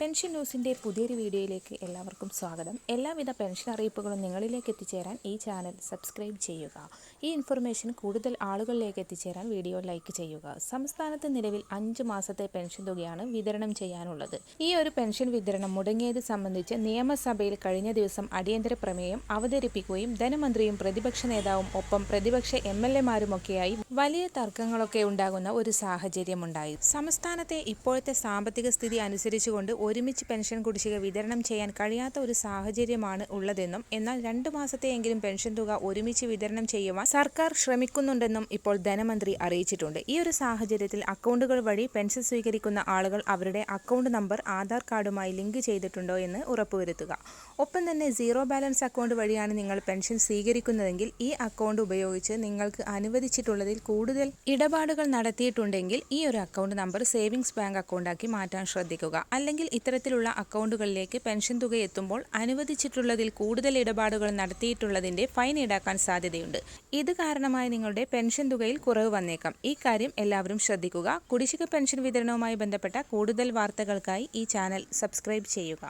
Pension ന്യൂസിന്റെ പുതിയൊരു വീഡിയോയിലേക്ക് എല്ലാവർക്കും സ്വാഗതം. എല്ലാവിധ പെൻഷൻ അറിയിപ്പുകളും നിങ്ങളിലേക്ക് എത്തിച്ചേരാൻ ഈ ചാനൽ സബ്സ്ക്രൈബ് ചെയ്യുക. ഈ ഇൻഫർമേഷൻ കൂടുതൽ ആളുകളിലേക്ക് എത്തിച്ചേരാൻ വീഡിയോ ലൈക്ക് ചെയ്യുക. സംസ്ഥാനത്ത് നിലവിൽ അഞ്ച് മാസത്തെ പെൻഷൻ തുകയാണ് വിതരണം ചെയ്യാനുള്ളത്. ഈ ഒരു പെൻഷൻ വിതരണം മുടങ്ങിയത് സംബന്ധിച്ച് നിയമസഭയിൽ കഴിഞ്ഞ ദിവസം അടിയന്തര പ്രമേയം അവതരിപ്പിക്കുകയും ധനമന്ത്രിയും പ്രതിപക്ഷ നേതാവും ഒപ്പം പ്രതിപക്ഷ എം എൽ എമാരുമൊക്കെയായി വലിയ തർക്കങ്ങളൊക്കെ ഉണ്ടാകുന്ന ഒരു സാഹചര്യമുണ്ടായി. സംസ്ഥാനത്തെ ഇപ്പോഴത്തെ സാമ്പത്തിക സ്ഥിതി അനുസരിച്ചുകൊണ്ട് ഒരുമിച്ച് പെൻഷൻ കുടിശ്ശിക വിതരണം ചെയ്യാൻ കഴിയാത്ത ഒരു സാഹചര്യമാണ് ഉള്ളതെന്നും എന്നാൽ രണ്ടു മാസത്തെയെങ്കിലും പെൻഷൻ തുക ഒരുമിച്ച് വിതരണം ചെയ്യുവാൻ സർക്കാർ ശ്രമിക്കുന്നുണ്ടെന്നും ഇപ്പോൾ ധനമന്ത്രി അറിയിച്ചിട്ടുണ്ട്. ഈ ഒരു സാഹചര്യത്തിൽ അക്കൗണ്ടുകൾ വഴി പെൻഷൻ സ്വീകരിക്കുന്ന ആളുകൾ അവരുടെ അക്കൗണ്ട് നമ്പർ ആധാർ കാർഡുമായി ലിങ്ക് ചെയ്തിട്ടുണ്ടോ എന്ന് ഉറപ്പുവരുത്തുക. ഒപ്പം തന്നെ സീറോ ബാലൻസ് അക്കൗണ്ട് വഴിയാണ് നിങ്ങൾ പെൻഷൻ സ്വീകരിക്കുന്നതെങ്കിൽ ഈ അക്കൗണ്ട് ഉപയോഗിച്ച് നിങ്ങൾക്ക് അനുവദിച്ചിട്ടുള്ളതിൽ കൂടുതൽ ഇടപാടുകൾ നടത്തിയിട്ടുണ്ടെങ്കിൽ ഈ ഒരു അക്കൗണ്ട് നമ്പർ സേവിങ്സ് ബാങ്ക് അക്കൗണ്ടാക്കി മാറ്റാൻ ശ്രദ്ധിക്കുക. അല്ലെങ്കിൽ ഇത്തരത്തിലുള്ള അക്കൗണ്ടുകളിലേക്ക് പെൻഷൻ തുക എത്തുമ്പോൾ അനുവദിച്ചിട്ടുള്ളതിൽ കൂടുതൽ ഇടപാടുകൾ നടത്തിയിട്ടുള്ളതിന്റെ ഫൈൻ ഈടാക്കാൻ സാധ്യതയുണ്ട്. ഇത് കാരണമായി നിങ്ങളുടെ പെൻഷൻ തുകയിൽ കുറവ് വന്നേക്കാം. ഈ കാര്യം എല്ലാവരും ശ്രദ്ധിക്കുക. കുടിശ്ശിക പെൻഷൻ വിതരണവുമായി ബന്ധപ്പെട്ട കൂടുതൽ വാർത്തകൾക്കായി ഈ ചാനൽ സബ്സ്ക്രൈബ് ചെയ്യുക.